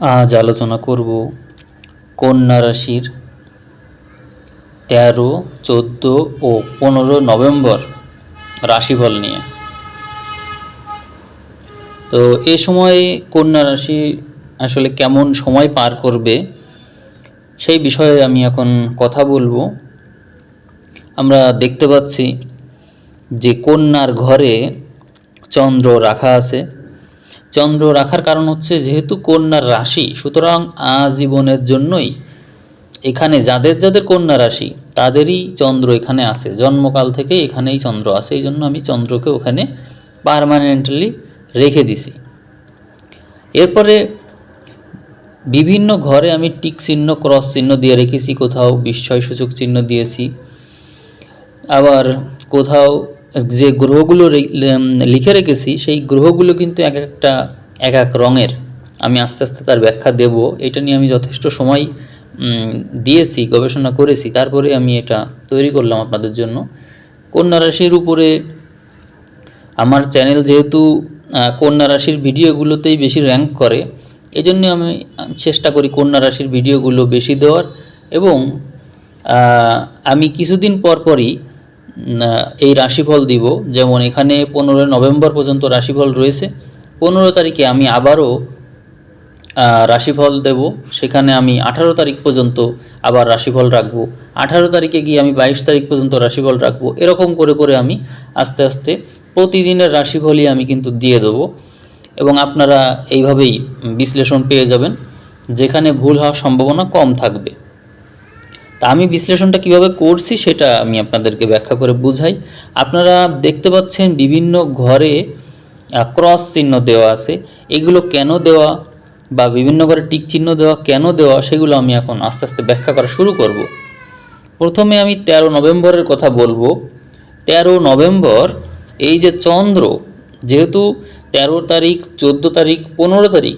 আজ আলোচনা করব কন্যা রাশির তেরো, চোদ্দ ও পনেরো নভেম্বর রাশিফল নিয়ে। তো এ সময়ে কন্যা রাশি আসলে কেমন সময় পার করবে সেই বিষয়ে আমি এখন কথা বলব। আমরা দেখতে পাচ্ছি যে কন্যার ঘরে চন্দ্র রাখা আছে। চন্দ্র রাখার কারণ হচ্ছে যেহেতু কন্যার রাশি, সুতরাং আজীবনের জন্যই এখানে যাদের যাদের কন্যা রাশি, তাদেরই চন্দ্র এখানে আছে। জন্মকাল থেকে এখানেই চন্দ্র আছে, এই জন্য আমি চন্দ্রকে ওখানে পারমানেন্টলি রেখে দিছি। এরপরে বিভিন্ন ঘরে আমি টিক চিহ্ন, ক্রস চিহ্ন দিয়ে রেখেছি, কোথাও বিস্ময়সূচক চিহ্ন দিয়েছি, আবার কোথাও যে গ্রহগুলো লিখে রেখেছি সেই গ্রহগুলো কিন্তু এক একটা এক এক রঙের। আমি আস্তে আস্তে তার ব্যাখ্যা দেব। এটা নিয়ে আমি যথেষ্ট সময় দিয়েছি গবেষণা করেছি। তারপরে আমি এটা তৈরি করলাম আপনাদের জন্য। কন্যা রাশির উপরে আমার চ্যানেল যেহেতু কন্যা রাশির ভিডিওগুলোতেই বেশি র্যাঙ্ক করে এই জন্য আমি চেষ্টা করি কন্যা রাশির ভিডিওগুলো বেশি দেওয়ার। এবং আমি কিছুদিন পর পরই উম, আহ, এই রাশিফল দিব। যেমন এখানে পনেরোই নভেম্বর পর্যন্ত রাশিফল রয়েছে। পনেরো তারিখে আমি আবারও রাশিফল দেব। সেখানে আমি আঠারো তারিখ পর্যন্ত আবার রাশিফল রাখব। আঠারো তারিখে গিয়ে আমি বাইশ তারিখ পর্যন্ত রাশিফল রাখব। এরকম করে করে আমি আস্তে আস্তে প্রতিদিনের রাশিফলই আমি কিন্তু দিয়ে দেবো। এবং আপনারা এইভাবেই বিশ্লেষণ পেয়ে যাবেন। যেখানে ভুল হওয়ার সম্ভাবনা কম থাকবে। তা আমি বিশ্লেষণটা কীভাবে করছি সেটা আমি আপনাদেরকে ব্যাখ্যা করে বুঝাই। আপনারা দেখতে পাচ্ছেন বিভিন্ন ঘরে ক্রস চিহ্ন দেওয়া আছে। এগুলো কেন দেওয়া বা বিভিন্ন ঘরে টিক চিহ্ন দেওয়া কেন দেওয়া সেগুলো আমি এখন আস্তে আস্তে ব্যাখ্যা করা শুরু করব। প্রথমে আমি তেরো নভেম্বরের কথা বলব। তেরো নভেম্বর, এই যে চন্দ্র, যেহেতু তেরো তারিখ, চোদ্দ তারিখ, পনেরো তারিখ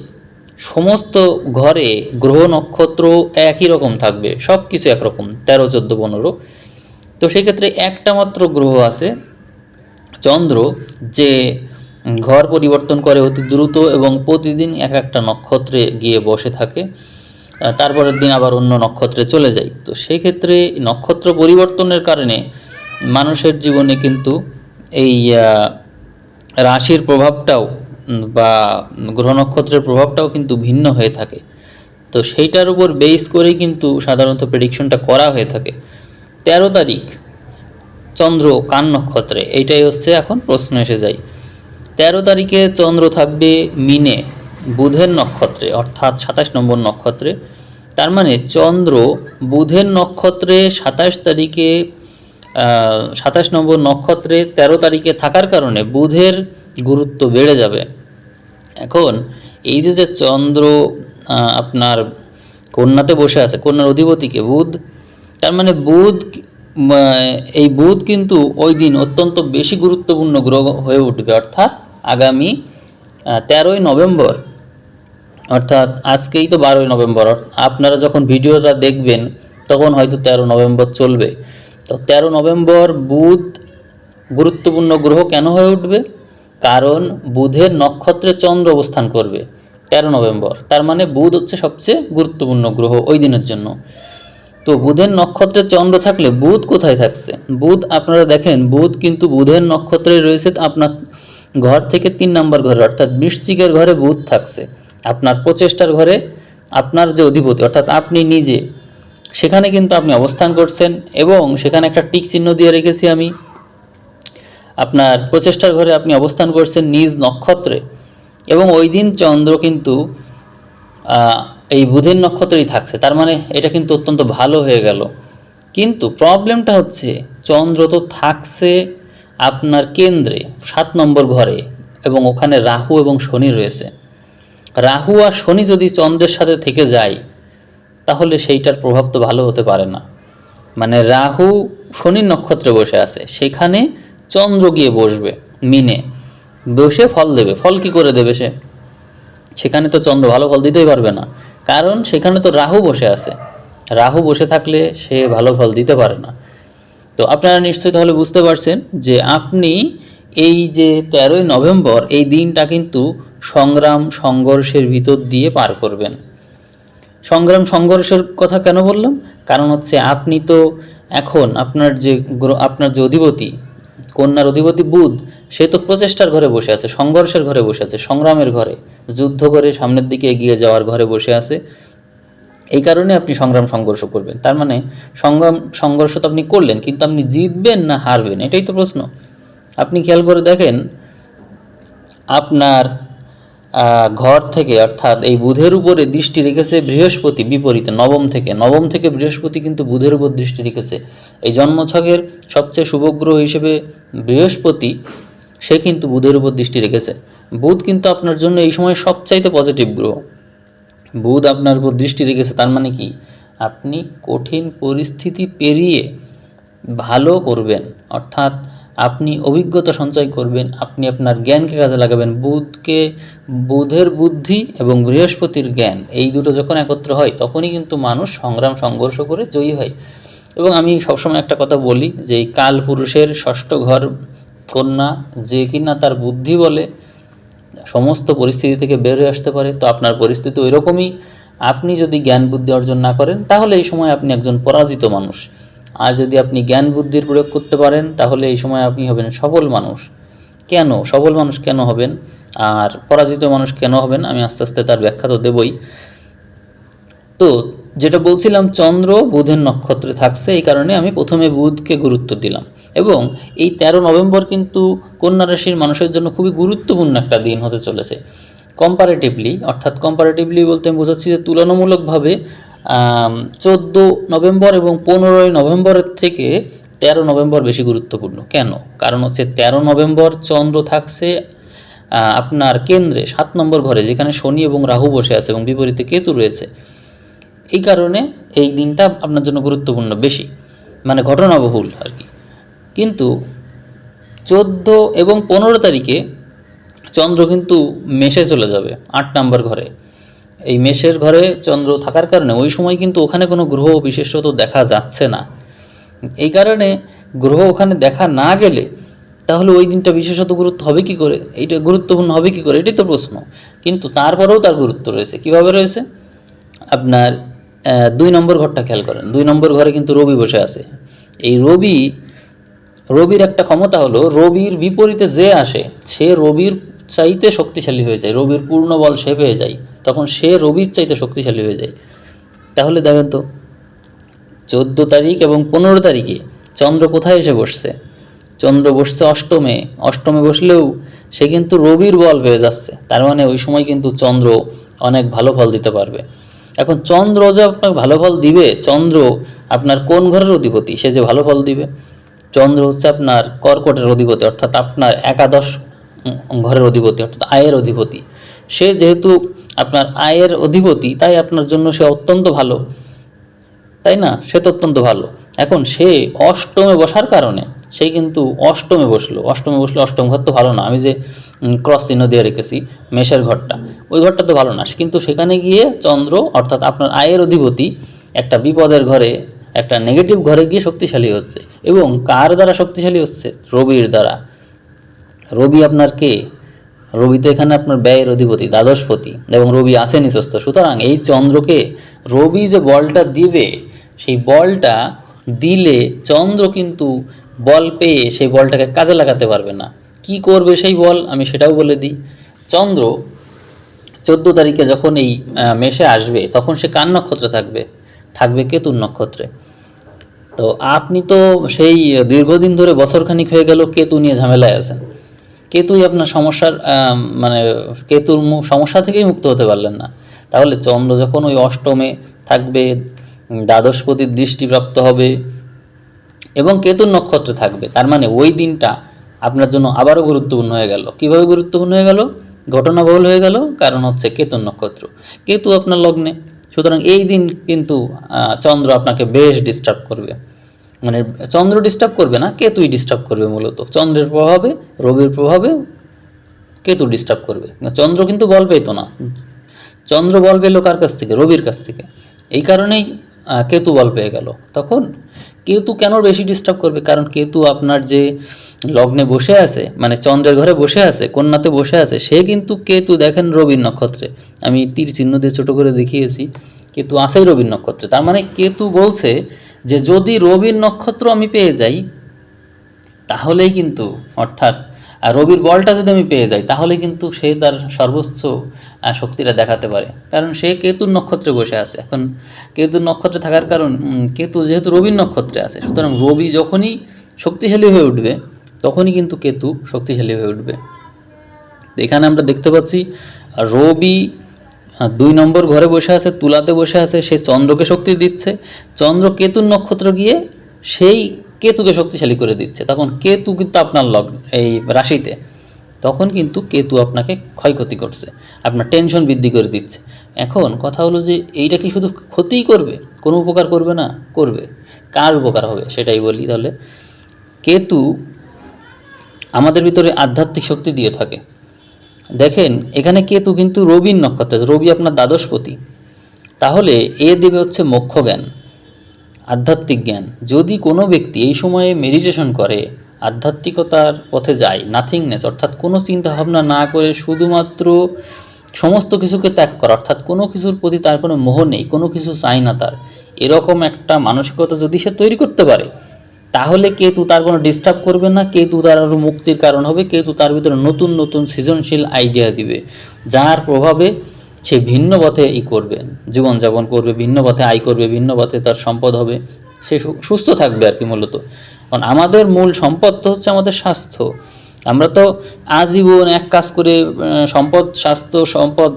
সমস্ত ঘরে গ্রহ নক্ষত্র একই রকম থাকবে সব কিছু একরকম, তেরো, চোদ্দ, পনেরো। তো সেক্ষেত্রে একটা মাত্র গ্রহ আছে, চন্দ্র, যে ঘর পরিবর্তন করে অতি দ্রুত এবং প্রতিদিন এক একটা নক্ষত্রে গিয়ে বসে থাকে তারপরের দিন আবার অন্য নক্ষত্রে চলে যায়। তো সেই ক্ষেত্রে নক্ষত্র পরিবর্তনের কারণে মানুষের জীবনে কিন্তু এই রাশির প্রভাবটাও বা গ্রহ নক্ষত্রের প্রভাবটাও কিন্তু ভিন্ন হয়ে থাকে। তো সেইটার উপর বেস করেই কিন্তু সাধারণত প্রেডিকশনটা করা হয়ে থাকে। তেরো তারিখ, চন্দ্র কান নক্ষত্রে, এইটাই হচ্ছে এখন প্রশ্ন এসে যায়। তেরো তারিখে চন্দ্র থাকবে মিনে, বুধের নক্ষত্রে, অর্থাৎ সাতাশ নম্বর নক্ষত্রে। তার মানে চন্দ্র বুধের নক্ষত্রে সাতাশ তারিখে সাতাশ নম্বর নক্ষত্রে তেরো তারিখে থাকার কারণে বুধের গুরুত্ব বেড়ে যাবে। এখন এই যে যে চন্দ্র আপনার কন্যাতে বসে আছে, কন্যার অধিপতিকে বুধ। তার মানে বুধ এই বুধ কিন্তু ওই দিন অত্যন্ত বেশি গুরুত্বপূর্ণ গ্রহ হয়ে উঠবে। অর্থাৎ আগামী তেরোই নভেম্বর। অর্থাৎ আজকেই তো বারোই নভেম্বর। আপনারা যখন ভিডিওটা দেখবেন, তখন হয়তো তেরো নভেম্বর চলবে। তো তেরো নভেম্বর বুধ গুরুত্বপূর্ণ গ্রহ কেন হয়ে উঠবে? কারণ বুধের নক্ষত্রে চন্দ্র অবস্থান করবে, তেরো নভেম্বর। তার মানে বুধ হচ্ছে সবচেয়ে গুরুত্বপূর্ণ গ্রহ ওই দিনের জন্য। তো বুধের নক্ষত্রে চন্দ্র থাকলে বুধ কোথায় থাকছে? বুধ আপনারা দেখেন, বুধ কিন্তু বুধের নক্ষত্রে রয়েছে আপনার ঘর থেকে তিন নম্বর ঘরে, অর্থাৎ বৃশ্চিকের ঘরে বুধ থাকছে। আপনার প্রচেষ্টার ঘরে আপনার যে অধিপতি, অর্থাৎ আপনি নিজে, সেখানে কিন্তু আপনি অবস্থান করছেন এবং সেখানে একটা টিক চিহ্ন দিয়ে রেখেছি আমি। আপনার প্রচেষ্টার ঘরে আপনি অবস্থান করছেন নিজ নক্ষত্রে। এবং ওই দিন চন্দ্র কিন্তু এই বুধের নক্ষত্রেই থাকছে। তার মানে এটা কিন্তু অত্যন্ত ভালো হয়ে গেল। কিন্তু প্রবলেমটা হচ্ছে, চন্দ্র তো থাকছে আপনার কেন্দ্রে, সাত নম্বর ঘরে, এবং ওখানে রাহু এবং শনি রয়েছে। রাহু আর শনি যদি চন্দ্রের সাথে থেকে যায়, তাহলে সেইটার প্রভাব তো ভালো হতে পারে না। মানে রাহু শনির নক্ষত্রে বসে আছে। সেখানে চন্দ্র গিয়ে বসবে, মিনে। বসে ফল দেবে। ফল কি করে দেবে সে? সেখানে তো চন্দ্র ভালো ফল দিতেই পারবে না। কারণ সেখানে তো রাহু বসে আছে। রাহু বসে থাকলে সে ভালো ফল দিতে পারে না। তো আপনারা নিশ্চয়ই তাহলে বুঝতে পারছেন যে আপনি এই যে তেরোই নভেম্বর, এই দিনটা কিন্তু সংগ্রাম সংঘর্ষের ভিতর দিয়ে পার করবেন। সংগ্রাম সংঘর্ষের কথা কেন বললাম? কারণ হচ্ছে আপনি তো এখন আপনার যে আপনার যে অধিপতি কন্যার অধিপতি বুধ, সে তো প্রচেষ্টার ঘরে বসে আছে, সংঘর্ষের ঘরে বসে আছে, সংগ্রামের ঘরে, যুদ্ধ করে সামনের দিকে এগিয়ে যাওয়ার ঘরে বসে আছে। এই কারণে আপনি সংগ্রাম সংঘর্ষ করবেন। তার মানে সংগ্রাম সংঘর্ষ তো আপনি করলেন, কিন্তু আপনি জিতবেন না হারবেন? এটাই তো প্রশ্ন। আপনি খেয়াল করে দেখেন, আপনার ঘর থেকে, অর্থাৎ এই বুধের উপরে দৃষ্টি রেখেছে বৃহস্পতি বিপরীতে, নবম থেকে। নবম থেকে বৃহস্পতি কিন্তু বুধের উপর দৃষ্টি রেখেছে। এই জন্মছকের সবচেয়ে শুভগ্রহ হিসেবে বৃহস্পতি, সে কিন্তু বুধের উপর দৃষ্টি রেখেছে। বুধ কিন্তু আপনার জন্য এই সময় সবচাইতে পজিটিভ গ্রহ। বুধ আপনার উপর দৃষ্টি রেখেছে, তার মানে কি? আপনি কঠিন পরিস্থিতি পেরিয়ে ভালো করবেন। অর্থাৎ আপনি অভিজ্ঞতা সঞ্চয় করবেন, আপনি আপনার জ্ঞানকে কাজে লাগাবেন। বুধকে, বুধের বুদ্ধি এবং বৃহস্পতির জ্ঞান, এই দুটো যখন একত্র হয়, তখনই কিন্তু মানুষ সংগ্রাম, সংঘর্ষ করে জয়ী হয়। এবং আমি সবসময় একটা কথা বলি যে, কাল পুরুষের ষষ্ঠ ঘর কন্যা, যে কিনা তার বুদ্ধি বলে, সমস্ত পরিস্থিতি থেকে বের হয়ে আসতে পারে। তো আপনার পরিস্থিতি ওই রকমই আপনি যদি জ্ঞান বুদ্ধি অর্জন না করেন, তাহলে এই সময় আপনি একজন পরাজিত মানুষ। আর যদি আপনি জ্ঞান বুদ্ধির প্রয়োগ করতে পারেন, তাহলে এই সময় আপনি হবেন সফল মানুষ। কেন? সফল মানুষ কেন হবেন? আর পরাজিত মানুষ কেন হবেন? আমি আস্তে আস্তে তার ব্যাখ্যা তো দেবই। তো যেটা বলছিলাম, চন্দ্র বুধের নক্ষত্রে থাকছে, এই কারণে আমি প্রথমে বুধকে গুরুত্ব দিলাম। এবং এই তেরো নভেম্বর কিন্তু কন্যা রাশির মানুষের জন্য খুবই গুরুত্বপূর্ণ একটা দিন হতে চলেছে। কম্পারেটিভলি অর্থাৎ কম্পারেটিভলি বলতে আমি বোঝাচ্ছি যে তুলনামূলকভাবে চোদ্দ নভেম্বর এবং পনেরোই নভেম্বরের থেকে তেরো নভেম্বর বেশি গুরুত্বপূর্ণ। কেন? কারণ হচ্ছে তেরো নভেম্বর চন্দ্র থাকছে আপনার কেন্দ্রে, সাত নম্বর ঘরে, যেখানে শনি এবং রাহু বসে আছে এবং বিপরীতে কেতু রয়েছে। এই কারণে এই দিনটা আপনার জন্য গুরুত্বপূর্ণ বেশি। মানে ঘটনাবহুল আর কি। কিন্তু চোদ্দ এবং পনেরো তারিখে চন্দ্র কিন্তু মেষে চলে যাবে, আট নম্বর ঘরে। এই মেষের ঘরে চন্দ্র থাকার কারণে ওই সময় কিন্তু ওখানে কোনো গ্রহ বিশেষত দেখা যাচ্ছে না। এই কারণে গ্রহ ওখানে দেখা না গেলে তাহলে ওই দিনটা বিশেষত গুরুত্ব হবে কি করে? এইটা গুরুত্বপূর্ণ হবে কি করে? এটাই তো প্রশ্ন। কিন্তু তারপরেও তার গুরুত্ব রয়েছে। কীভাবে রয়েছে? আপনার দুই নম্বর ঘরটা খেয়াল করেন। দুই নম্বর ঘরে কিন্তু রবি বসে আছে। এই রবি, রবির একটা ক্ষমতা হলো, রবির বিপরীতে যে আসে, সে রবির চাইতে শক্তিশালী হয়ে যায়। রবির পূর্ণ বল সে পেয়ে যায়। তখন সে রবির চাইতে শক্তিশালী হয়ে যায়। তাহলে দেখেন তো, চোদ্দ তারিখ এবং পনেরো তারিখে চন্দ্র কোথায় এসে বসছে? চন্দ্র বসছে অষ্টমে। অষ্টমে বসলেও সে কিন্তু রবির বল পেয়ে যাচ্ছে। তার মানে ওই সময় কিন্তু চন্দ্র অনেক ভালো ফল দিতে পারবে। এখন চন্দ্র যে আপনার ভালো ফল দিবে, চন্দ্র আপনার কোন ঘরের অধিপতি? সে যে ভালো ফল দিবে। চন্দ্র হচ্ছে আপনার কর্কটের অধিপতি, অর্থাৎ আপনার একাদশ ঘরের অধিপতি, অর্থাৎ আয়ের অধিপতি। সে যেহেতু আপনার আয়ের অধিপতি, তাই আপনার জন্য সে অত্যন্ত ভালো। তাই না? সে তো অত্যন্ত ভালো। এখন সে অষ্টমে বসার কারণে সে কিন্তু অষ্টমে বসল। অষ্টমে বসলে অষ্টম ঘর তো ভালো না। আমি যে ক্রস চিহ্ন দিয়ে রেখেছি, মেষের ঘরটা, ওই ঘরটা তো ভালো না। কিন্তু সেখানে গিয়ে চন্দ্র, অর্থাৎ আপনার আয়ের অধিপতি, একটা বিপদের ঘরে, একটা নেগেটিভ ঘরে গিয়ে শক্তিশালী হচ্ছে। এবং কার দ্বারা শক্তিশালী হচ্ছে? রবির দ্বারা। রবি আপনার কে? রবি তো এখানে আপনার ব্যয়ের অধিপতি, দ্বাদশপতি, এবং রবি আছে নিঃস্ত সুতরাং এই চন্দ্রকে রবি যে বলটা দিবে, সেই বলটা দিলে চন্দ্র কিন্তু বল পেয়ে সেই বলটাকে কাজে লাগাতে পারবে না। কি করবে সেই বল? আমি সেটাও বলে দিই। চন্দ্র চোদ্দ তারিখে যখন এই মেষে আসবে, তখন সে কার নক্ষত্রে থাকবে? থাকবে কেতুর নক্ষত্রে। তো আপনি তো সেই দীর্ঘদিন ধরে বছরখানিক হয়ে গেল, কেতু নিয়ে ঝামেলায় আছেন। কেতুই আপনার সমস্যার মানে কেতুর সমস্যা থেকেই মুক্ত হতে পারলেন না। তাহলে চন্দ্র যখন ওই অষ্টমে থাকবে দ্বাদশপতির দৃষ্টিপ্রাপ্ত হবে এবং কেতুর নক্ষত্রে থাকবে, তার মানে ওই দিনটা আপনার জন্য আবারও গুরুত্বপূর্ণ হয়ে গেল। কীভাবে গুরুত্বপূর্ণ হয়ে গেল? ঘটনাবহুল হয়ে গেল, কারণ হচ্ছে কেতুর নক্ষত্র। কেতু আপনার লগ্নে, সুতরাং এই দিন কিন্তু চন্দ্র আপনাকে বেশ ডিস্টার্ব করবে। মানে চন্দ্র ডিস্টার্ব করবে না, কেতুই ডিস্টার্ব করবে মূলত। চন্দ্রের প্রভাবে, রবির প্রভাবে কেতু ডিস্টার্ব করবে। চন্দ্র কিন্তু বল পেতো না। চন্দ্র বল পেল কার কাছ থেকে? রবির কাছ থেকে। এই কারণেই কেতু বল পেয়ে গেল। তখন কেতু কেন বেশি ডিস্টার্ব করবে? কারণ কেতু আপনার যে লগ্নে বসে আছে মানে চন্দ্রের ঘরে বসে আছে, কন্যাতে বসে আছে, সে কিন্তু কেতু দেখেন রবির নক্ষত্রে। আমি তীর চিহ্ন দিয়ে ছোটো করে দেখিয়েছি। কেতু আসেই রবির নক্ষত্রে। তার মানে কেতু বলছে যে যদি রবির নক্ষত্র আমি পেয়ে যাই, তাহলেই কিন্তু, অর্থাৎ আর রবির বলটা যদি আমি পেয়ে যাই, তাহলে কিন্তু সে তার সর্বোচ্চ শক্তিটা দেখাতে পারে। কারণ সে কেতুর নক্ষত্রে বসে আছে। এখন কেতুর নক্ষত্রে থাকার কারণ কেতু যেহেতু রবির নক্ষত্রে আছে, সুতরাং রবি যখনই শক্তিশালী হয়ে উঠবে, তখনই কিন্তু কেতু শক্তিশালী হয়ে উঠবে। এখানে আমরা দেখতে পাচ্ছি, রবি দুই নম্বর ঘরে বসে আছে, তুলাতে বসে আছে, সে চন্দ্রকে শক্তি দিচ্ছে। চন্দ্র কেতুর নক্ষত্র গিয়ে সেই কেতুকে শক্তিশালী করে দিচ্ছে। তখন কেতু কিন্তু আপনার লগ্ন, এই রাশিতে। তখন কিন্তু কেতু আপনাকে ক্ষয়ক্ষতি করছে, আপনার টেনশন বৃদ্ধি করে দিচ্ছে। এখন কথা হলো যে, এইটা কি শুধু ক্ষতিই করবে? কোনো উপকার করবে না? করবে। কার উপকার হবে? সেটাই বলি তাহলে। কেতু আমাদের ভিতরে আধ্যাত্মিক শক্তি দিয়ে থাকে। দেখেন, এখানে কেতু কিন্তু রবির নক্ষত্র, রবি আপনার দ্বাদশপতি। তাহলে এ দেবে হচ্ছে মোক্ষ জ্ঞান, আধ্যাত্মিক জ্ঞান। যদি কোনো ব্যক্তি এই সময়ে মেডিটেশন করে, আধ্যাত্মিকতার পথে যায় নাথিংনেস অর্থাৎ কোনো চিন্তা ভাবনা না করে শুধুমাত্র সমস্ত কিছুকে ত্যাগ করা, অর্থাৎ কোনো কিছুর প্রতি তার কোনো মোহ নেই, কোনো কিছু চাই না তার, এরকম একটা মানসিকতা যদি সে তৈরি করতে পারে তাহলে কেতু তার কোনো ডিস্টার্ব করবে না কেতু তার আরও মুক্তির কারণ হবে কেতু তার ভিতরে নতুন নতুন সৃজনশীল আইডিয়া দিবে। যার প্রভাবে সে ভিন্ন পথে ই করবে, জীবনযাপন করবে, ভিন্ন পথে আয় করবে, ভিন্ন পথে তার সম্পদ হবে। সে সুস্থ থাকবে আর কি মূলত। কারণ আমাদের মূল সম্পদ তো হচ্ছে আমাদের স্বাস্থ্য। আমরা তো আজীবন এক কাজ করে সম্পদ, স্বাস্থ্য, সম্পদ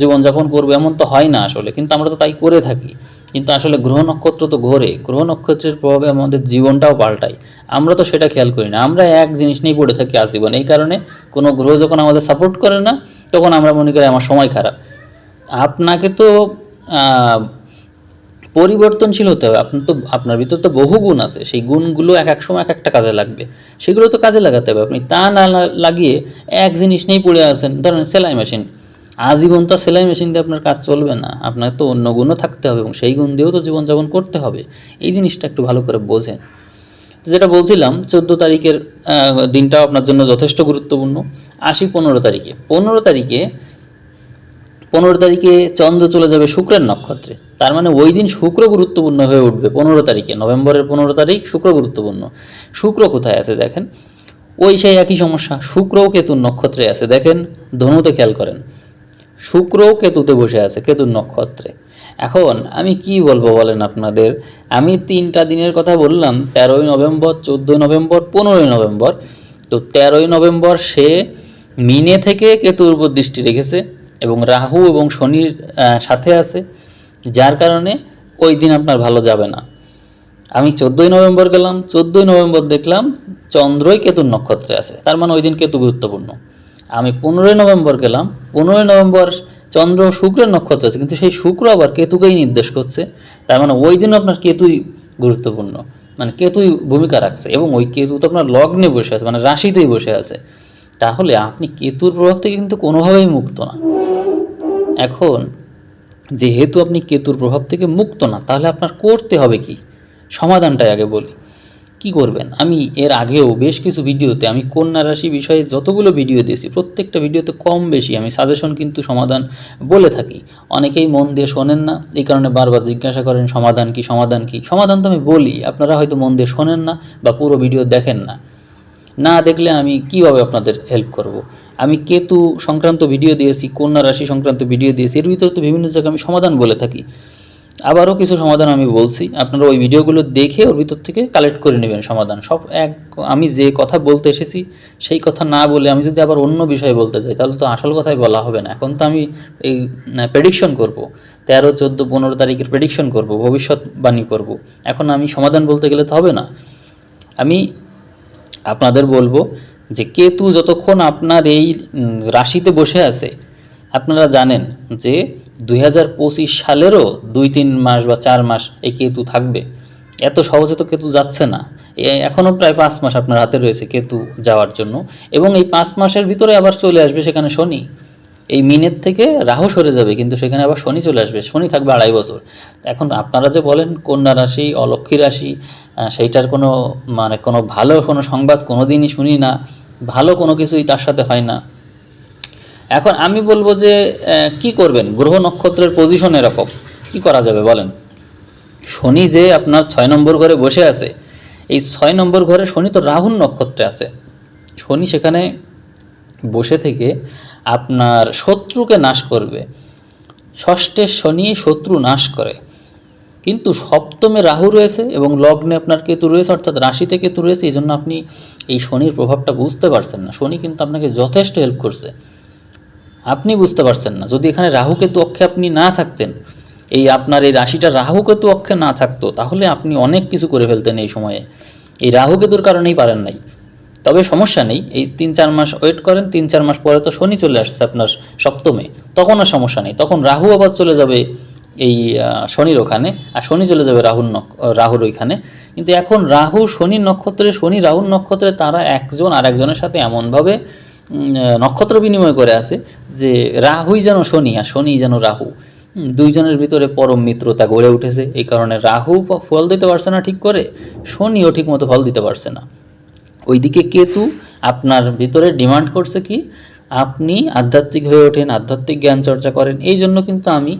জীবনযাপন করব এমন তো হয় না আসলে, কিন্তু আমরা তো তাই করে থাকি। কিন্তু আসলে গ্রহ নক্ষত্র তো ঘোরে। গ্রহ নক্ষত্রের প্রভাবে আমাদের জীবনটাও পাল্টায়। আমরা তো সেটা খেয়াল করি না। আমরা এক জিনিস নিয়েই পড়ে থাকি আজীবন। এই কারণে কোনো গ্রহ যখন আমাদের সাপোর্ট করে না, তখন আমরা মনে করি আমার সময় খারাপ। আপনাকে তো পরিবর্তনশীল হতে হবে। আপনার তো, আপনার ভিতর তো বহু গুণ আছে। সেই গুণগুলো এক এক সময় এক একটা কাজে লাগবে। সেগুলো তো কাজে লাগাতে হবে। আপনি তা না লাগিয়ে এক জিনিস নিয়েই পড়ে আছেন। ধরেন সেলাই মেশিন আজীবন তো সেলাই মেশিন দিয়ে আপনার কাজ চলবে না। আপনার তো অন্য গুণও থাকতে হবে এবং সেই গুণ দিয়েও তো জীবনযাপন করতে হবে। এই জিনিসটা একটু ভালো করে বোঝেন। তো যেটা বলছিলাম, চোদ্দ তারিখের দিনটাও আপনার জন্য যথেষ্ট গুরুত্বপূর্ণ। আসি পনেরো তারিখে। পনেরো তারিখে পনেরো তারিখে চন্দ্র চলে যাবে শুক্রের নক্ষত্রে। তার মানে ওই দিন শুক্র গুরুত্বপূর্ণ হয়ে উঠবে পনেরো তারিখে। নভেম্বরের পনেরো তারিখ, শুক্র গুরুত্বপূর্ণ। শুক্র কোথায় আছে দেখেন? ওই সেই একই সমস্যা, শুক্রও কেতুর নক্ষত্রে আছে। দেখেন, ধনুতে খেয়াল করেন। শুক্রও কেতুতে বসে আছে, কেতুর নক্ষত্রে। এখন আমি কি বলব বলেন আপনাদের? আমি তিনটা দিনের কথা বললাম, তেরোই নভেম্বর, চোদ্দোই নভেম্বর, পনেরোই নভেম্বর। তো তেরোই নভেম্বর সে মিনে থেকে কেতুর উপর দৃষ্টি রেখেছে এবং রাহু এবং শনির সাথে আছে, যার কারণে ওই দিন আপনার ভালো যাবে না। আমি চোদ্দোই নভেম্বর গেলাম, চোদ্দোই নভেম্বর দেখলাম চন্দ্রই কেতুর নক্ষত্রে আছে, তার মানে ওই দিন কেতু গুরুত্বপূর্ণ। আমি পনেরোই নভেম্বর গেলাম। পনেরোই নভেম্বর চন্দ্র শুক্রের নক্ষত্র আছে, কিন্তু সেই শুক্র আবার কেতুকেই নির্দেশ করছে। তার মানে ওই দিন আপনার কেতুই গুরুত্বপূর্ণ। মানে কেতুই ভূমিকা রাখছে এবং ওই কেতু তো আপনার লগ্নে বসে আছে মানে রাশিতেই বসে আছে। তাহলে আপনি কেতুর প্রভাব থেকে কিন্তু কোনোভাবেই মুক্ত না। এখন, যেহেতু আপনি কেতুর প্রভাব থেকে মুক্ত না, তাহলে আপনার করতে হবে কি? সমাধানটাই আগে বলি। কি করবেন? আমি এর আগেও বেশ কিছু ভিডিওতে আমি কন্যা রাশি বিষয়ে যতগুলো ভিডিও দিয়েছি, প্রত্যেকটা ভিডিওতে কম বেশি আমি সাজেশন কিন্তু সমাধান বলে থাকি। অনেকেই মন দিয়ে শোনেন না, এই কারণে বারবার জিজ্ঞাসা করেন, সমাধান কি সমাধান কি? সমাধান তো আমি বলি, আপনারা হয়তো মন দিয়ে শোনেন না বা পুরো ভিডিও দেখেন না। না দেখলে আমি কীভাবে আপনাদের হেল্প করব। আমি কেতু সংক্রান্ত ভিডিও দিয়েছি, কন্যা রাশি সংক্রান্ত ভিডিও দিয়েছি, এর ভিতরে তো বিভিন্ন জায়গায় আমি সমাধান বলে থাকি। আবারও কিছু সমাধান আমি বলছি। আপনারা ওই ভিডিওগুলো দেখে ওর ভিতর থেকে কালেক্ট করে নেবেন সমাধান। সব এক, আমি যে কথা বলতে এসেছি, সেই কথা না বলে আমি যদি আবার অন্য বিষয়ে বলতে চাই তাহলে তো আসল কথাই বলা হবে না। এখন তো আমি এই প্রেডিকশন করব। তেরো, চোদ্দ, পনেরো তারিখের প্রেডিকশন করব, ভবিষ্যৎবাণী করব। এখন আমি সমাধান বলতে গেলে তো হবে না। আমি আপনাদের বলব যে কেতু যতক্ষণ আপনার এই রাশিতে বসে আছে, আপনারা জানেন যে দুই হাজার পঁচিশ সালেরও দুই, তিন মাস বা চার মাস এই কেতু থাকবে। এত সহজে তো কেতু যাচ্ছে না। এখনও প্রায় পাঁচ মাস আপনার হাতে রয়েছে কেতু যাওয়ার জন্য। এবং এই পাঁচ মাসের ভিতরে আবার চলে আসবে সেখানে শনি। এই মিনের থেকে রাহু সরে যাবে, কিন্তু সেখানে আবার শনি চলে আসবে। শনি থাকবে আড়াই বছর। এখন আপনারা যে বলেন কন্যা রাশি অলক্ষী রাশি সেইটার কোনো মানে কোনো ভালো কোনো সংবাদ কোনো দিনই শুনি না। ভালো কোনো কিছুই তার সাথে হয় না। এখন আমি বলব যে কি করবেন? গ্রহ নক্ষত্রের পজিশন এরকম। কি করা যাবে বলেন? শনি যে আপনার ছয় নম্বর ঘরে বসে আছে, এই ছয় নম্বর ঘরে শনি তো রাহুর নক্ষত্রে আছে। শনি সেখানে বসে থেকে আপনার শত্রুকে নাশ করবে। ষষ্ঠের শনি শত্রু নাশ করে। কিন্তু সপ্তমে রাহু রয়েছে এবং লগ্নে আপনার কেতু রয়েছে, অর্থাৎ রাশিতে কেতু রয়েছে, এই জন্য আপনি এই শনির প্রভাবটা বুঝতে পারছেন না। শনি কিন্তু আপনাকে যথেষ্ট হেল্প করছে। আপনি বুঝতে পারছেন না। যদি এখানে রাহু কেতু অক্ষে আপনি না থাকতেন, এই আপনার এই রাশিটা রাহু কেতু অক্ষে না থাকতো, তাহলে আপনি অনেক কিছু করে ফেলতেন এই সময়ে। এই রাহু কেতুর কারণেই পারেন নাই। তবে সমস্যা নেই, এই তিন চার মাস ওয়েট করেন, তিন চার মাস পরে তো শনি চলে আসছে আপনার সপ্তমে। তখন আর সমস্যা নেই। তখন রাহু আবার চলে যাবে এই শনির ওখানে, আর শনি চলে যাবে রাহুর রাহুর ওইখানে। কিন্তু এখন রাহু শনির নক্ষত্রে, শনি রাহুর নক্ষত্রে তারা একজন আর একজনের সাথে এমনভাবে নক্ষত্র বিনিময় করে আছে যে রাহুই যেন শনি আর শনি যেন রাহু। দুইজনের ভিতরে পরম মিত্রতা গড়ে উঠেছে। এই কারণে রাহু ফল দিতে পারছে না ঠিক করে, শনিও ঠিক মতো ফল দিতে পারছে না। ওইদিকে কেতু আপনার ভিতরে ডিমান্ড করছে কি, আপনি আধ্যাত্মিক হয়ে ওঠেন, আধ্যাত্মিক জ্ঞান চর্চা করেন। এই জন্য কিন্তু আমি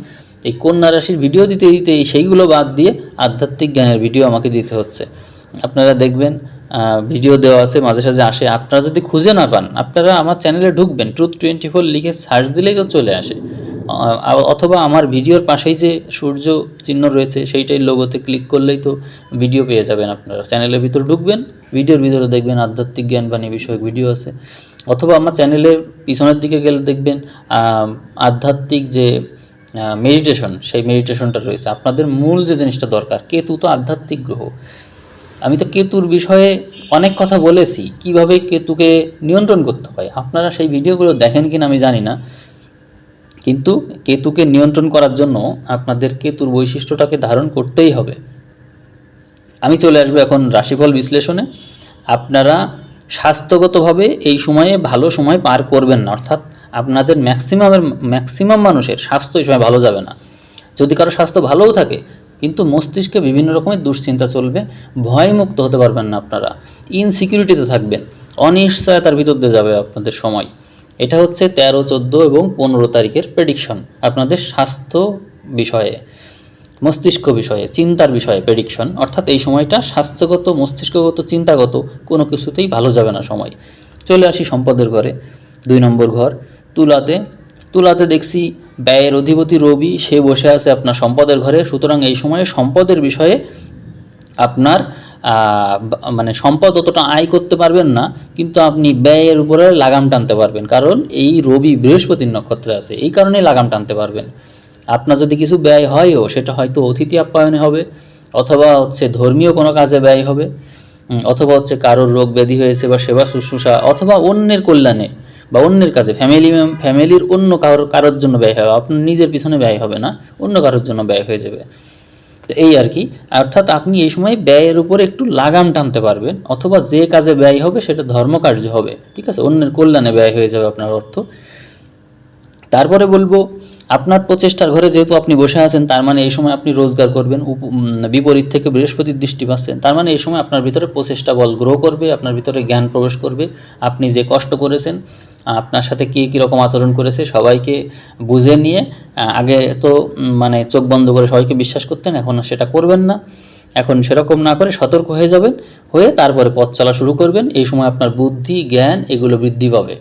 এই কন্যা রাশির ভিডিও দিতে দিতে সেইগুলো বাদ দিয়ে আধ্যাত্মিক জ্ঞানের ভিডিও আমাকে দিতে হচ্ছে। আপনারা দেখবেন ভিডিও দেওয়া আছে, মাঝে সাঝে আসে। আপনারা যদি খুঁজে না পান, আপনারা আমার চ্যানেলে ঢুকবেন ট্রুথ টোয়েন্টি ফোর লিখে সার্চ দিলেই তো চলে আসে। অথবা আমার ভিডিওর পাশেই যে সূর্য চিহ্ন রয়েছে, সেইটাই লোগোতে ক্লিক করলেই তো ভিডিও পেয়ে যাবেন আপনারা। চ্যানেলের ভিতর ঢুকবেন ভিডিওর ভিতরে দেখবেন আধ্যাত্মিক জ্ঞান বাণী বিষয়ক ভিডিও আছে। অথবা আমার চ্যানেলের পিছনের দিকে গেলে দেখবেন আধ্যাত্মিক যে মেডিটেশন সেই মেডিটেশনটা রয়েছে। আপনাদের মূল যে জিনিসটা দরকার, কেতু তো আধ্যাত্মিক গ্রহ। আমি তো কেতুর বিষয়ে অনেক কথা বলেছি, কীভাবে কেতুকে নিয়ন্ত্রণ করতে হয়? আপনারা সেই ভিডিওগুলো দেখেন কিনা আমি জানি না। কিন্তু কেতুকে নিয়ন্ত্রণ করার জন্য আপনাদের কেতুর বৈশিষ্ট্যটাকে ধারণ করতেই হবে। আমি চলে আসব এখন রাশিফল বিশ্লেষণে। আপনারা স্বাস্থ্যগতভাবে এই সময়ে ভালো সময় পার করবেন না, অর্থাৎ আপনাদের ম্যাক্সিমামের ম্যাক্সিমাম মানুষের স্বাস্থ্য এই সময় ভালো যাবে না। যদি কারও স্বাস্থ্য ভালোও থাকে কিন্তু মস্তিষ্কে বিভিন্ন রকমের দুশ্চিন্তা চলবে, ভয়মুক্ত হতে পারবেন না আপনারা। ইনসিকিউরিটিতে থাকবেন। অনিশ্চয়তার ভিতর দিয়ে যাবে আপনাদের সময়। এটা হচ্ছে তেরো, চোদ্দ এবং পনেরো তারিখের প্রেডিকশন আপনাদের স্বাস্থ্য বিষয়ে, মস্তিষ্ক বিষয়ে, চিন্তার বিষয়ে প্রেডিকশন অর্থাৎ এই সময়টা স্বাস্থ্যগত, মস্তিষ্কগত, চিন্তাগত কোনো কিছুতেই ভালো যাবে না সময়। চলে আসি সম্পদের ঘরে। দুই নম্বর ঘর, তুলাতে। তুলাতে দেখছি ব্যয়ের অধিপতি রবি, সে বসে আছে আপনার সম্পদের ঘরে। সুতরাং এই সময়ে সম্পদের বিষয়ে আপনার মানে সম্পদ অতটা আয় করতে পারবেন না, কিন্তু আপনি ব্যয়ের উপরে লাগাম টানতে পারবেন। কারণ এই রবি বৃহস্পতির নক্ষত্রে আছে, এই কারণেই লাগাম টানতে পারবেন। আপনার যদি কিছু ব্যয় হয়ও, সেটা হয়তো অতিথি আপ্যায়নে হবে, অথবা হচ্ছে ধর্মীয় কোনো কাজে ব্যয় হবে অথবা হচ্ছে কারোর রোগ ব্যাধি হয়েছে বা সেবা শুশ্রূষা, অথবা অন্যের কল্যাণে বা অন্যের কাজে ফ্যামিলি ফ্যামিলির অন্য কারোর কারোর জন্য ব্যয় হবে, আপনার নিজের পিছনে ব্যয় হবে না, অন্য কারোর জন্য ব্যয় হয়ে যাবে। তো এই আর কি, অর্থাৎ আপনি এই সময় ব্যয়ের উপরে একটু লাগাম টানতে পারবেন, অথবা যে কাজে ব্যয় হবে সেটা ধর্মকার্য হবে, ঠিক আছে? অন্যের কল্যাণে ব্যয় হয়ে যাবে আপনার অর্থ। তারপরে বলব, আপনার প্রচেষ্টার ঘরে যেহেতু আপনি বসে আছেন, তার মানে এই সময় আপনি রোজগার করবেন বিপরীত থেকে বৃহস্পতির দৃষ্টি পাচ্ছেন, তার মানে এই সময় আপনার ভিতরে প্রচেষ্টা বল গ্রো করবে, আপনার ভিতরে জ্ঞান প্রবেশ করবে, আপনি যে কষ্ট করেছেন আপনার সাথে কে কীরকম আচরণ করেছে সবাইকে বুঝে নিয়ে আগে তো মানে চোখ বন্ধ করে সবাইকে বিশ্বাস করতেন, এখন সেটা করবেন না। এখন সেরকম না করে সতর্ক হয়ে যাবেন, হয়ে তারপরে পথ চলা শুরু করবেন। এই সময় আপনার বুদ্ধি, জ্ঞান এগুলো বৃদ্ধি পাবে।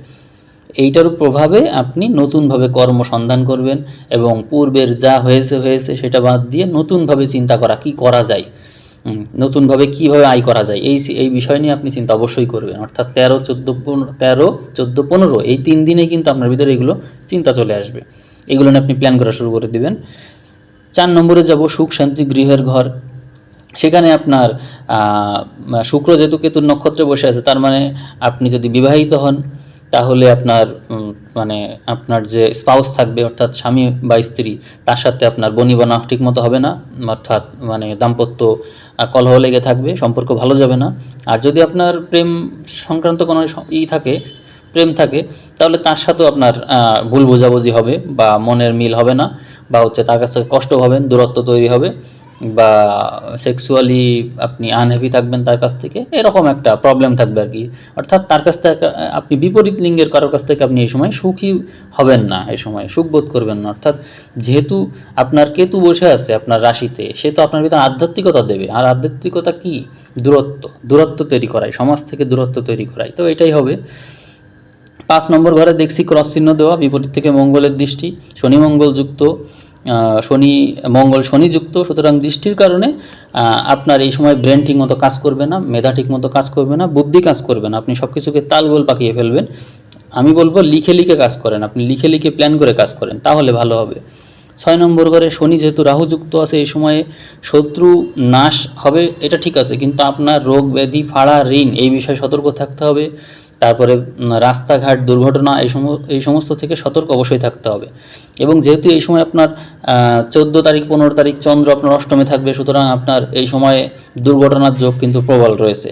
এইটার প্রভাবে আপনি নতুনভাবে কর্ম সন্ধান করবেন এবং পূর্বের যা হয়েছে হয়েছে সেটা বাদ দিয়ে নতুনভাবে চিন্তা করা, কি করা যায়। নতুনভাবে কীভাবে আয় করা যায়, এই এই বিষয় নিয়ে আপনি চিন্তা অবশ্যই করবেন। অর্থাৎ তেরো, চোদ্দ পনেরো তেরো, চোদ্দ, পনেরো, এই তিন দিনে কিন্তু আপনার ভিতরে এগুলো চিন্তা চলে আসবে। এগুলো নিয়ে আপনি প্ল্যান করা শুরু করে দিবেন। চার নম্বরে যাব সুখ, শান্তি, গৃহের ঘর। সেখানে আপনার শুক্র যেহেতু কেতুর নক্ষত্রে বসে আছে, তার মানে আপনি যদি বিবাহিত হন, তাহলে আপনার মানে আপনার যে স্পাউস থাকবে, অর্থাৎ স্বামী বা স্ত্রী, তার সাথে আপনার বনিবনা ঠিকমতো হবে না। অর্থাৎ মানে দাম্পত্য আহ, কলহ লেগে থাকবে সম্পর্ক ভালো যাবে না। আর যদি আপনার প্রেম সংক্রান্ত কোনো ই থাকে প্রেম থাকে তাহলে তার সাথেও আপনার ভুল বোঝাবুঝি হবে বা মনের মিল হবে না বা হচ্ছে তার কাছ থেকে কষ্ট হবেন দূরত্ব তৈরি হবে। বা সেক্সুয়ালি আপনি আনহ্যাপি থাকবেন তার কাছ থেকে, এরকম একটা প্রবলেম থাকবে আর কি। অর্থাৎ তার কাছ থেকে, আপনি বিপরীত লিঙ্গের কারোর কাছ থেকে আপনি এই সময় সুখী হবেন না, এই সময় সুখ বোধ করবেন না। অর্থাৎ যেহেতু আপনার কেতু বসে আছে আপনার রাশিতে, সে তো আপনার ভিতরে আধ্যাত্মিকতা দেবে। আর আধ্যাত্মিকতা কি? দূরত্ব দূরত্ব তৈরি করায় সমাজ থেকে দূরত্ব তৈরি করায় তো এটাই হবে। পাঁচ নম্বর ঘরে দেখছি, ক্রস চিহ্ন দেওয়া, বিপরীত থেকে মঙ্গলের দৃষ্টি, শনি মঙ্গল যুক্ত শনি, মঙ্গল শনি যুক্ত, সুতরাং দৃষ্টির কারণে আপনার এই সময় ব্রেন ঠিক মতো কাজ করবে না, মেধা ঠিক মতো কাজ করবে না, বুদ্ধি কাজ করবে না, আপনি সব কিছুকে তালগোল পাকিয়ে ফেলবেন। আমি বলব লিখে লিখে কাজ করেন, আপনি লিখে লিখে প্ল্যান করে কাজ করেন, তাহলে ভালো হবে। ছয় নম্বর ঘরে শনি যেহেতু রাহু যুক্ত আছে, এই সময়ে শত্রু নাশ হবে, এটা ঠিক আছে, কিন্তু আপনার রোগ, ব্যাধি, ফাড়া, ঋণ, এই বিষয়ে সতর্ক থাকতে হবে। তারপরে রাস্তাঘাট, দুর্ঘটনা এই সম, এই সমস্ত থেকে সতর্ক অবশ্যই থাকতে হবে। এবং যেহেতু এই সময় আপনার চোদ্দ তারিখ, পনেরো তারিখ চন্দ্র আপনার অষ্টমে থাকবে, সুতরাং আপনার এই সময়ে দুর্ঘটনার যোগ কিন্তু প্রবল রয়েছে।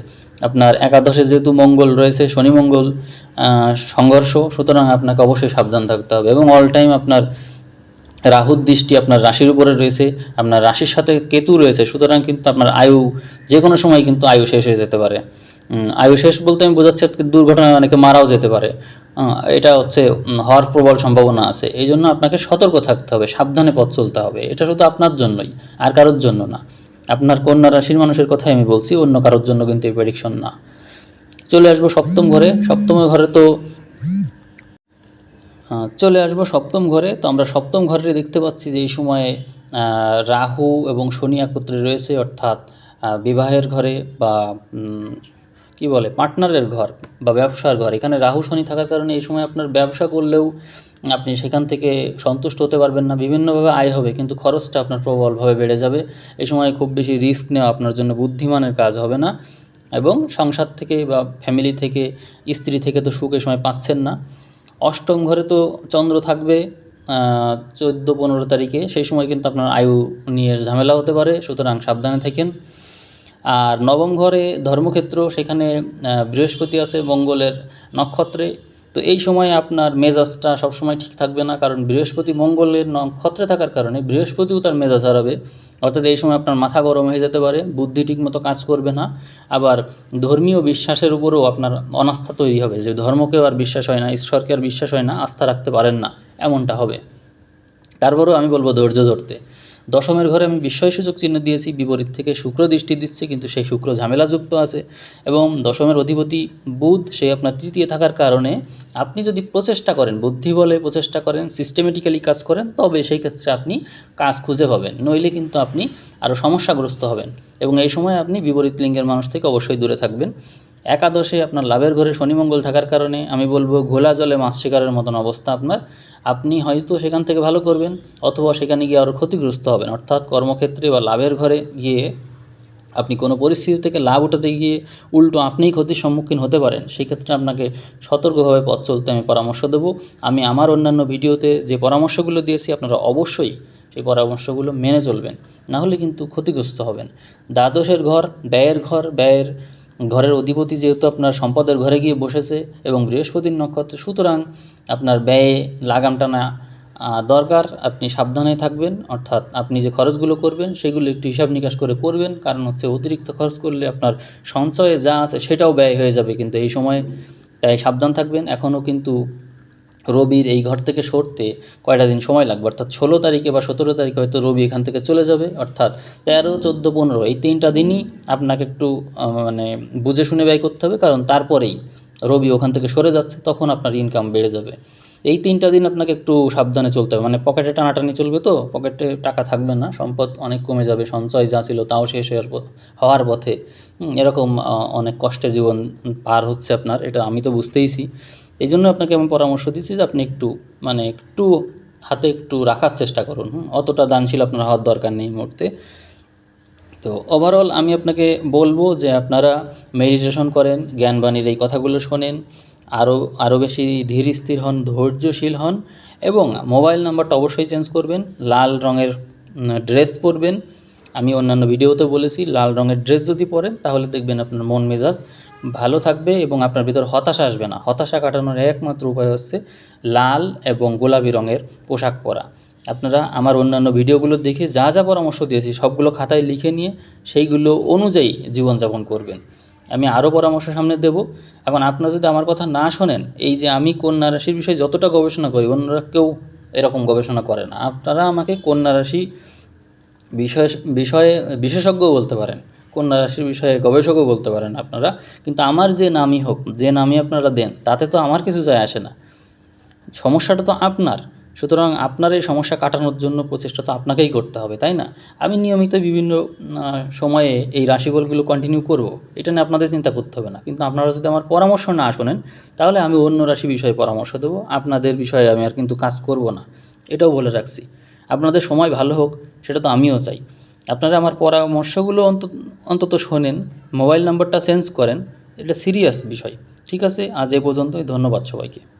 আপনার একাদশে যেহেতু মঙ্গল রয়েছে, শনি মঙ্গল সংঘর্ষ, সুতরাং আপনাকে অবশ্যই সাবধান থাকতে হবে। এবং অল টাইম আপনার রাহুর দৃষ্টি আপনার রাশির উপরে রয়েছে, আপনার রাশির সাথে কেতু রয়েছে, সুতরাং কিন্তু আপনার আয়ু যে কোনো সময় কিন্তু আয়ু শেষ হয়ে যেতে পারে। আয়ু শেষ বলতে আমি বোঝাচ্ছি দুর্ঘটনায় অনেকে মারাও যেতে পারে। এটা হচ্ছে হওয়ার প্রবল সম্ভাবনা আছে। এই জন্য আপনাকে সতর্ক থাকতে হবে, সাবধানে পথ চলতে হবে। এটা শুধু আপনার জন্যই, আর কারোর জন্য না। আপনার কন্যা রাশির মানুষের কথাই আমি বলছি, অন্য কারোর জন্য কিন্তু এই প্রেডিকশন না। চলে আসব সপ্তম ঘরে। সপ্তম ঘরে তো চলে আসব সপ্তম ঘরে। তো আমরা সপ্তম ঘরে দেখতে পাচ্ছি যে এই সময়ে রাহু এবং শনি একত্রে রয়েছে, অর্থাৎ বিবাহের ঘরে বা কি বলে পার্টনারের ঘর বা ব্যবসার ঘর। এখানে রাহু, শনি থাকার কারণে এই সময় আপনার ব্যবসা করলেও আপনি সেখান থেকে সন্তুষ্ট হতে পারবেন না, বিভিন্নভাবে আয় হবে, কিন্তু খরচটা আপনার প্রবলভাবে বেড়ে যাবে। এই সময় খুব বেশি রিস্ক নেওয়া আপনার জন্য বুদ্ধিমানের কাজ হবে না এবং সংসার থেকে বা ফ্যামিলি থেকে, স্ত্রী থেকে তো সুখ এই সময় পাচ্ছেন না। অষ্টম ঘরে তো চন্দ্র থাকবে চোদ্দ, পনেরো তারিখে, সেই সময় কিন্তু আপনার আয়ু নিয়ে ঝামেলা হতে পারে, সুতরাং সাবধানে থাকেন। আর নবম ঘরে ধর্মক্ষেত্র, সেখানে বৃহস্পতি আছে মঙ্গলের নক্ষত্রে। তো এই সময় আপনার মেজাজটা সবসময় ঠিক থাকবে না, কারণ বৃহস্পতি মঙ্গলের নক্ষত্রে থাকার কারণে বৃহস্পতিও তার মেজাজ হারাবে। অর্থাৎ এই সময় আপনার মাথা গরম হয়ে যেতে পারে, বুদ্ধি ঠিকমতো কাজ করবে না। আবার ধর্মীয় বিশ্বাসের উপরেও আপনার অনাস্থা তৈরি হবে, যে ধর্মকেও আর বিশ্বাস হয় না, ঈশ্বরকে আর বিশ্বাস হয় না, আস্থা রাখতে পারেন না, এমনটা হবে। তারপরেও আমি বলব ধৈর্য ধরতে। দশমের ঘরে আমি বিস্ময় সূচক চিহ্ন দিয়েছি, বিপরীত থেকে শুক্র দৃষ্টি দিচ্ছে, কিন্তু সেই শুক্র ঝামেলাযুক্ত আছে। এবং দশমের অধিপতি বুধ, সে আপনার তৃতীয় থাকার কারণে আপনি যদি প্রচেষ্টা করেন, বুদ্ধি বলে প্রচেষ্টা করেন সিস্টেমেটিক্যালি কাজ করেন, তবে সেই ক্ষেত্রে আপনি কাজ খুঁজে পাবেন। নইলে কিন্তু আপনি আরও সমস্যাগ্রস্ত হবেন। এবং এই সময় আপনি বিপরীত লিঙ্গের মানুষ থেকে অবশ্যই দূরে থাকবেন। একাদশে আপনার লাভের ঘরে শনিমঙ্গল থাকার কারণে আমি বলব, ঘোলা জলে মাছ শিকারের মতন অবস্থা আপনার। আপনি হয়তো সেখান থেকে ভালো করবেন অথবা সেখানে গিয়ে আরও ক্ষতিগ্রস্ত হবেন। অর্থাৎ কর্মক্ষেত্রে বা লাভের ঘরে গিয়ে আপনি কোনো পরিস্থিতি থেকে লাভ উঠাতে গিয়ে উল্টো আপনিই ক্ষতির সম্মুখীন হতে পারেন সেই ক্ষেত্রে আপনাকে সতর্কভাবে পথ চলতে আমি পরামর্শ দেব। আমি আমার অন্যান্য ভিডিওতে যে পরামর্শগুলো দিয়েছি, আপনারা অবশ্যই সেই পরামর্শগুলো মেনে চলবেন। না হলে কিন্তু ক্ষতিগ্রস্ত হবেন। দ্বাদশের ঘর, ব্যয়ের ঘর, ব্যয়ের ঘরের অধিপতি যেহেতু আপনার সম্পদের ঘরে গিয়ে বসেছে এবং বৃহস্পতির নক্ষত্র, সুতরাং আপনার ব্যয়ে লাগাম টানা দরকার, আপনি সাবধানে থাকবেন, অর্থাৎ আপনি যে খরচগুলো করবেন সেগুলো একটু হিসাব নিকাশ করে করবেন, কারণ হচ্ছে অতিরিক্ত খরচ করলে আপনার সঞ্চয়ে যা আছে সেটাও ব্যয় হয়ে যাবে, কিন্তু এই সময় তাই সাবধান থাকবেন। এখনও কিন্তু রবির এই ঘর থেকে সরতে কয়টা দিন সময় লাগবে? অর্থাৎ ষোলো তারিখে বা সতেরো তারিখে হয়তো রবি এখান থেকে চলে যাবে। অর্থাৎ তেরো, চোদ্দ, পনেরো এই তিনটা দিনই আপনাকে একটু মানে বুঝে শুনে ব্যয় করতে হবে। কারণ তারপরেই রবি ওখান থেকে সরে যাচ্ছে, তখন আপনার ইনকাম বেড়ে যাবে। এই তিনটা দিন আপনাকে একটু সাবধানে চলতে হবে। মানে পকেটে টানাটানি চলবে তো, পকেটে টাকা থাকবে না, সম্পদ অনেক কমে যাবে, সঞ্চয় যা ছিল তাও শেষ হওয়ার পথে। এরকম অনেক কষ্টে জীবন পার হচ্ছে আপনার, এটা আমি তো বুঝতেইছি। এই জন্য আপনাকে আমি পরামর্শ দিচ্ছি যে আপনি একটু মানে একটু হাতে একটু রাখার চেষ্টা করুন। অতটা দানশীল আপনার হওয়ার দরকার নেই মুহূর্তে। তো ওভারঅল আমি আপনাকে বলব যে আপনারা মেডিটেশন করেন, জ্ঞানবাণীর এই কথাগুলো শোনেন আরও আরও বেশি ধীর স্থির হন, ধৈর্যশীল হন এবং মোবাইল নাম্বারটা অবশ্যই চেঞ্জ করবেন, লাল রঙের ড্রেস পরবেন। আমি অন্যান্য ভিডিওতে বলেছি, লাল রঙের ড্রেস যদি পরেন, তাহলে দেখবেন আপনার মন মেজাজ ভালো থাকবে এবং আপনার ভিতর হতাশা আসবে না। হতাশা কাটানোর একমাত্র উপায় হচ্ছে লাল এবং গোলাপি রঙের পোশাক পরা। আপনারা আমার অন্যান্য ভিডিওগুলো দেখে যা যা পরামর্শ দিয়েছি, সবগুলো খাতায় লিখে নিয়ে সেইগুলো অনুযায়ী জীবনযাপন করবেন। আমি আরও পরামর্শ সামনে দেব। এখন আপনারা যদি আমার কথা না শোনেন, এই যে আমি কন্যা রাশির বিষয়ে যতটা গবেষণা করি, অন্যরা কেউ এরকম গবেষণা করে না। আপনারা আমাকে কন্যা রাশি বিষয় বিষয়ে বিশেষজ্ঞ বলতে পারেন। কন্যা রাশির বিষয়ে গবেষকও বলতে পারেন আপনারা। কিন্তু আমার যে নামই হোক, যে নামই আপনারা দেন, তাতে তো আমার কিছু যায় আসে না। সমস্যাটা তো আপনার। সুতরাং আপনার এই সমস্যা কাটানোর জন্য প্রচেষ্টা তো আপনাকেই করতে হবে, তাই না? আমি নিয়মিত বিভিন্ন সময়ে এই রাশিফলগুলো কন্টিনিউ করব। এটা নিয়ে আপনাদের চিন্তা করতে হবে না। কিন্তু আপনারা যদি আমার পরামর্শ না শোনেন, তাহলে আমি অন্য রাশি বিষয়ে পরামর্শ দেবো। আপনাদের বিষয়ে আমি আর কিন্তু কাজ করব না। এটাও বলে রাখছি। আপনাদের সময় ভালো হোক, সেটা তো আমিও চাই। আপনারা আমার পরামর্শগুলো অন্তত অন্তত শোনেন, মোবাইল নাম্বারটা চেঞ্জ করেন, এটা সিরিয়াস বিষয়। ঠিক আছে? আজ এ পর্যন্তই, ধন্যবাদ সবাইকে।